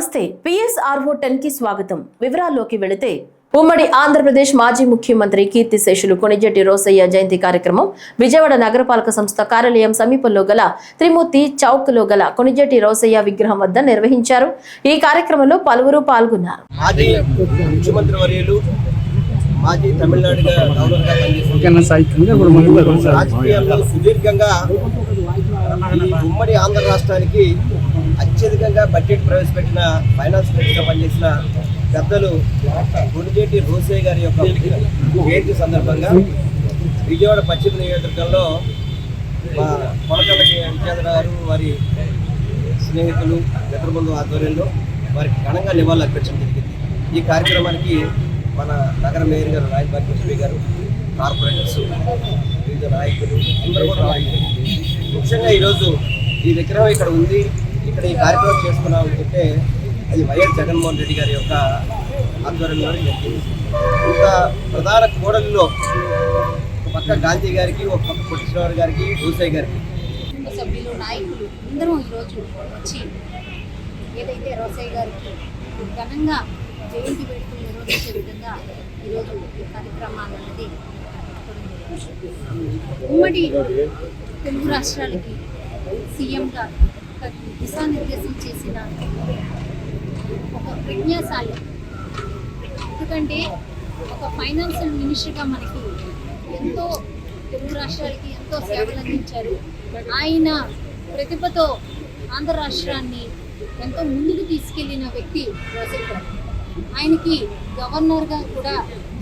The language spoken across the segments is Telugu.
నమస్తే. పిఎస్ఆర్ఓ టెన్కి స్వాగతం. వివరాల్లోకి వెళితే ఉమ్మడి ఆంధ్రప్రదేశ్ మాజీ ముఖ్యమంత్రి కీర్తిశేషులు కొణిజెట్టి రోసయ్య జయంతి కార్యక్రమం విజయవాడ నగరపాలక సంస్థ కార్యాలయం సమీపంలో గల త్రిమూర్తి చౌక్లో గల కొణిజెట్టి రోసయ్య విగ్రహం వద్ద నిర్వహించారు. ఈ కార్యక్రమంలో పలువురు పాల్గొన్నారు. మాజీ తమిళనాడుగా. రాజకీయాల్లో సుదీర్ఘంగా ఉమ్మడి ఆంధ్ర రాష్ట్రానికి అత్యధికంగా బడ్జెట్ ప్రవేశపెట్టిన ఫైనాన్స్ మినిస్టర్గా పనిచేసిన పెద్దలు గుడిజేటి రోసే గారి యొక్క జయంతి సందర్భంగా విజయవాడ పశ్చిమ నియోజకవర్గంలో మా కొనకళ్ళకి విద్యాధర గారు వారి స్నేహితులు మిత్రబంధు ఆధ్వర్యంలో వారికి ఘనంగా నివాళులు అర్పించడం జరిగింది. ఈ కార్యక్రమానికి మన నగర మేయర్ గారు రాయబారి కృష్ణ గారు కార్పొరేటర్స్ వివిధ నాయకులు అందరూ కూడా ముఖ్యంగా ఈరోజు ఈ విగ్రహం ఇక్కడ ఉంది. ఇక్కడ ఈ కార్యక్రమం చేసుకున్నాం అంటే అది వైఎస్ జగన్మోహన్ రెడ్డి గారి యొక్క ఆధ్వర్యంలో జరిగింది. ఇంత ప్రధాన కూడలిలో ఒక పక్క గాంధీ గారికి ఒక పక్క పుట్టిశ్వర గారికి భూసాయి గారికి. కుటుంబ సభ్యులు నాయకులు అందరూ ఈరోజు వచ్చి ఏదైతే రోసయ్య గారికి ఘనంగా జయంతి వేడుకలు నిర్వహించే విధంగా ఈరోజు ఈ కార్యక్రమాలు అనేది ఉమ్మడి తెలుగు రాష్ట్రాలకి సీఎంగా దిశానిర్దేశం చేసిన ఒక ప్రజ్ఞాశాలి ఎందుకంటే ఒక ఫైనాన్షియల్ మినిస్టర్గా మనకి ఎంతో తెలుగు రాష్ట్రాలకి ఎంతో సేవలు అందించారు. ఆయన ప్రతిభతో ఆంధ్ర రాష్ట్రాన్ని ఎంతో ముందుకు తీసుకెళ్ళిన వ్యక్తి రోజులు ఆయనకి గవర్నర్గా కూడా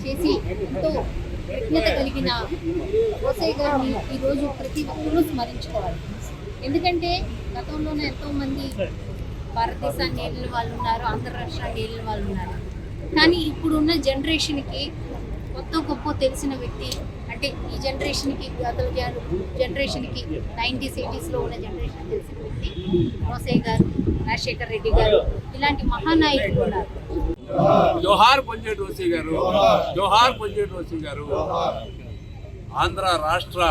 చేసి ఎంతో కృజ్ఞత కలిగిన రోసయ్య గారిని ఈరోజు ప్రతి ఒక్కరూ స్మరించుకోవాలి. ఎందుకంటే గతంలోనే ఎంతో మంది భారతదేశాన్ని ఏలిన వాళ్ళు ఉన్నారు ఆంధ్ర రాష్ట్రాన్ని ఏలిన వాళ్ళు ఉన్నారు. కానీ ఇప్పుడున్న జనరేషన్కి కొత్త గొప్ప తెలిసిన వ్యక్తి అంటే ఈ జనరేషన్కి గత జనరేషన్కి నైంటీస్ ఎయిటీస్లో ఉన్న జనరేషన్ తెలిసిన వ్యక్తి మోసయ్య గారు రాజశేఖర్ రెడ్డి గారు ఇలాంటి మహానాయకులు ఉన్నారు. జోహార్ పొంజేటి రోసి గారు జోహార్ పొంజేటి రోసి గారు ఆంధ్ర రాష్ట్ర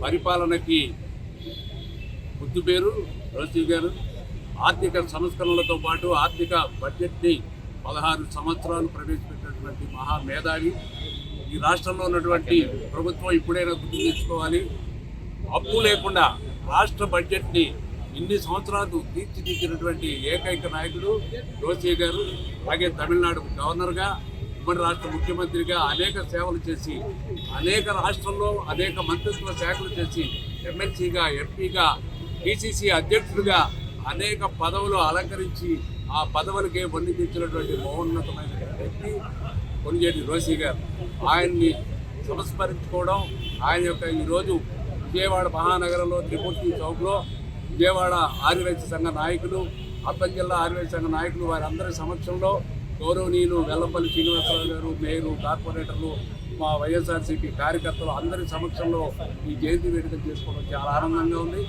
పరిపాలనకి ముద్దు పేరు రోసి గారు. ఆర్థిక సంస్కరణలతో పాటు ఆర్థిక బడ్జెట్ని పదహారు సంవత్సరాలు ప్రవేశపెట్టినటువంటి మహా మేధావి. ఈ రాష్ట్రంలో ఉన్నటువంటి ప్రభుత్వం ఇప్పుడైనా గుర్తు తెచ్చుకోవాలి. అప్పు లేకుండా రాష్ట్ర బడ్జెట్ని ఇన్ని సంవత్సరాలు తీర్చిదిద్దినటువంటి ఏకైక నాయకుడు రోసయ్య గారు అలాగే తమిళనాడు గవర్నర్గా ఉమ్మడి రాష్ట్ర ముఖ్యమంత్రిగా అనేక సేవలు చేసి అనేక రాష్ట్రంలో అనేక మంత్రిత్వ శాఖలు చేసి ఎమ్మెల్సీగా ఎంపీగా పిసిసి అధ్యక్షుడిగా అనేక పదవులు అలంకరించి ఆ పదవులకే వన్ని తెచ్చినటువంటి మహోన్నతమైన వ్యక్తి కొనిజేటి రోషి గారు. ఆయన్ని సంస్మరించుకోవడం ఆయన యొక్క ఈరోజు విజయవాడ మహానగరంలో త్రిమూర్తి చౌక్లో విజయవాడ ఆదివాసీ సంఘ నాయకులు అర్థం జిల్లా ఆదివాసీ సంఘ నాయకులు వారందరి సమక్షంలో గౌరవనీయులు వెల్లంపల్లి శ్రీనివాసరావు గారు మేయరు కార్పొరేటర్లు మా వైఎస్ఆర్సీపీ కార్యకర్తలు అందరి సమక్షంలో ఈ జయంతి వేడుక చేసుకోవడం చాలా ఆనందంగా ఉంది.